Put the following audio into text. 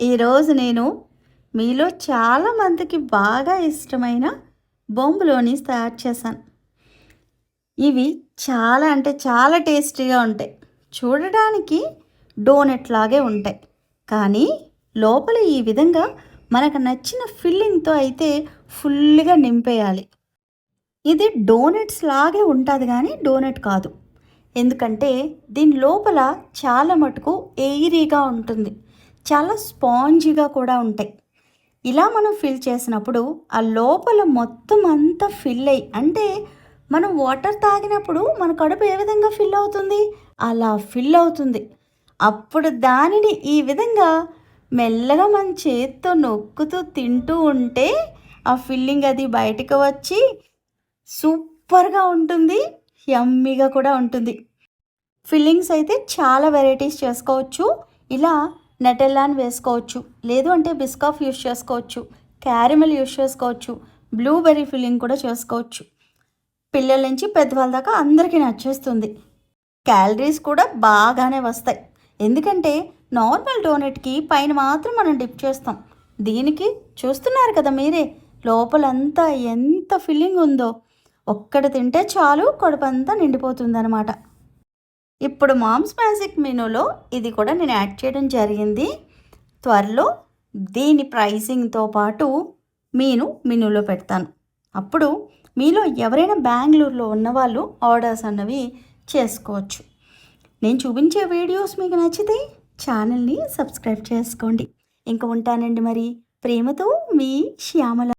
ఈరోజు నేను మీలో చాలామందికి బాగా ఇష్టమైన బొంబులోని తయారు చేశాను. ఇవి చాలా అంటే చాలా టేస్టీగా ఉంటాయి. చూడడానికి డోనట్ లాగే ఉంటాయి. కానీ లోపల ఈ విధంగా మనకు నచ్చిన ఫిల్లింగ్తో అయితే ఫుల్గా నింపేయాలి. ఇది డోనట్స్ లాగే ఉంటుంది కానీ డోనట్ కాదు. ఎందుకంటే దీని లోపల చాలా మటుకు ఎయిరీగా ఉంటుంది. చాలా స్పాంజీగా కూడా ఉంటాయి. ఇలా మనం ఫిల్ చేసినప్పుడు ఆ లోపల మొత్తం అంతా ఫిల్ అయ్యి అంటే మనం వాటర్ తాగినప్పుడు మన కడుపు ఏ విధంగా ఫిల్ అవుతుంది? అలా ఫిల్ అవుతుంది. అప్పుడు దానిని ఈ విధంగా మెల్లగా మన చేతితో నొక్కుతూ తింటూ ఉంటే ఆ ఫిల్లింగ్ అది బయటకు వచ్చి సూపర్గా ఉంటుంది యమ్మీగా కూడా ఉంటుంది. ఫిల్లింగ్స్ అయితే చాలా వెరైటీస్ చేసుకోవచ్చు. ఇలా నెటెల్లాన్ వేసుకోవచ్చు. లేదు అంటే బిస్కాఫ్ యూస్ చేసుకోవచ్చు. క్యారమెల్ యూస్ చేసుకోవచ్చు. బ్లూబెర్రీ ఫిల్లింగ్ కూడా చేసుకోవచ్చు. పిల్లల నుంచి పెద్దవాళ్ళ దాకా అందరికీ నచ్చేస్తుంది. క్యాలరీస్ కూడా బాగానే వస్తాయి. ఎందుకంటే నార్మల్ డోనెట్కి పైన మాత్రం మనం డిప్ చేస్తాం. దీనికి చూస్తున్నారు కదా మీరే లోపలంతా ఎంత ఫిల్లింగ్ ఉందో. ఒక్కటి తింటే చాలు కడుపంతా నిండిపోతుందనమాట ఇప్పుడు మామ్స్ మ్యాజిక్ మెనూలో ఇది కూడా నేను యాడ్ చేయడం జరిగింది. త్వరలో దీని ప్రైసింగ్తో పాటు మీను మెనూలో పెడతాను. అప్పుడు మీలో ఎవరైనా బెంగళూరులో ఉన్నవాళ్ళు ఆర్డర్స్ అన్నవి చేసుకోవచ్చు. నేను చూపించే వీడియోస్ మీకు నచ్చితే ఛానల్ని సబ్స్క్రైబ్ చేసుకోండి. ఇంకా ఉంటానండి మరి. ప్రేమతో మీ శ్యామల